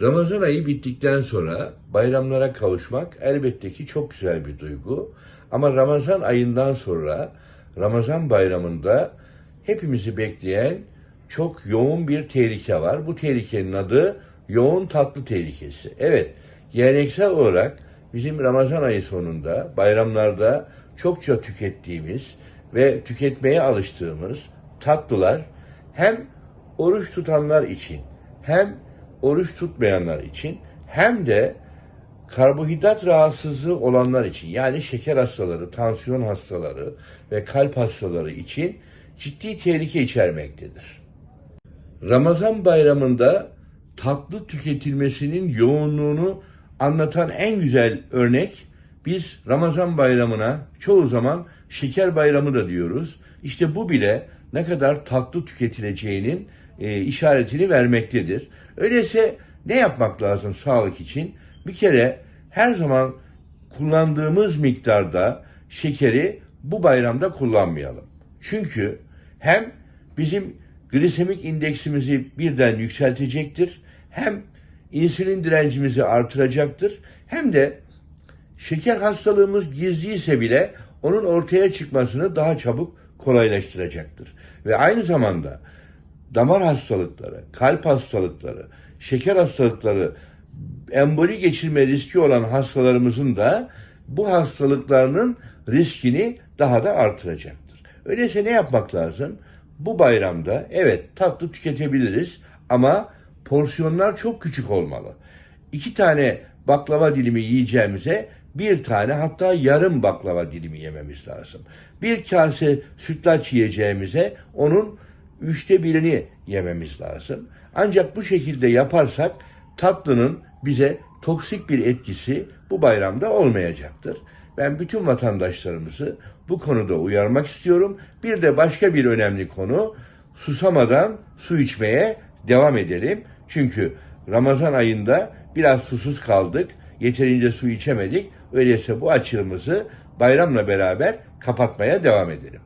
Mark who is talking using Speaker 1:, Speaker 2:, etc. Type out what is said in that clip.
Speaker 1: Ramazan ayı bittikten sonra bayramlara kavuşmak elbette ki çok güzel bir duygu. Ama Ramazan ayından sonra Ramazan bayramında hepimizi bekleyen çok yoğun bir tehlike var. Bu tehlikenin adı yoğun tatlı tehlikesi. Evet, geleneksel olarak bizim Ramazan ayı sonunda bayramlarda çokça tükettiğimiz ve tüketmeye alıştığımız tatlılar hem oruç tutanlar için hem oruç tutmayanlar için hem de karbohidrat rahatsızlığı olanlar için yani şeker hastaları, tansiyon hastaları ve kalp hastaları için ciddi tehlike içermektedir. Ramazan bayramında tatlı tüketilmesinin yoğunluğunu anlatan en güzel örnek biz Ramazan bayramına çoğu zaman şeker bayramı da diyoruz. İşte bu bile ne kadar tatlı tüketileceğinin e, işaretini vermektedir. Öyleyse ne yapmak lazım sağlık için? Bir kere her zaman kullandığımız miktarda şekeri bu bayramda kullanmayalım. Çünkü hem bizim glisemik indeksimizi birden yükseltecektir, hem insülin direncimizi artıracaktır, hem de şeker hastalığımız gizliyse bile onun ortaya çıkmasını daha çabuk kolaylaştıracaktır. Ve aynı zamanda damar hastalıkları, kalp hastalıkları, şeker hastalıkları, emboli geçirme riski olan hastalarımızın da bu hastalıklarının riskini daha da artıracaktır. Öyleyse ne yapmak lazım? Bu bayramda evet tatlı tüketebiliriz ama porsiyonlar çok küçük olmalı. İki tane baklava dilimi yiyeceğimize bir tane hatta yarım baklava dilimi yememiz lazım. Bir kase sütlaç yiyeceğimize onun üçte birini yememiz lazım. Ancak bu şekilde yaparsak tatlının bize toksik bir etkisi bu bayramda olmayacaktır. Ben bütün vatandaşlarımızı bu konuda uyarmak istiyorum. Bir de başka bir önemli konu susamadan su içmeye devam edelim. Çünkü Ramazan ayında biraz susuz kaldık, yeterince su içemedik. Öyleyse bu açığımızı bayramla beraber kapatmaya devam edelim.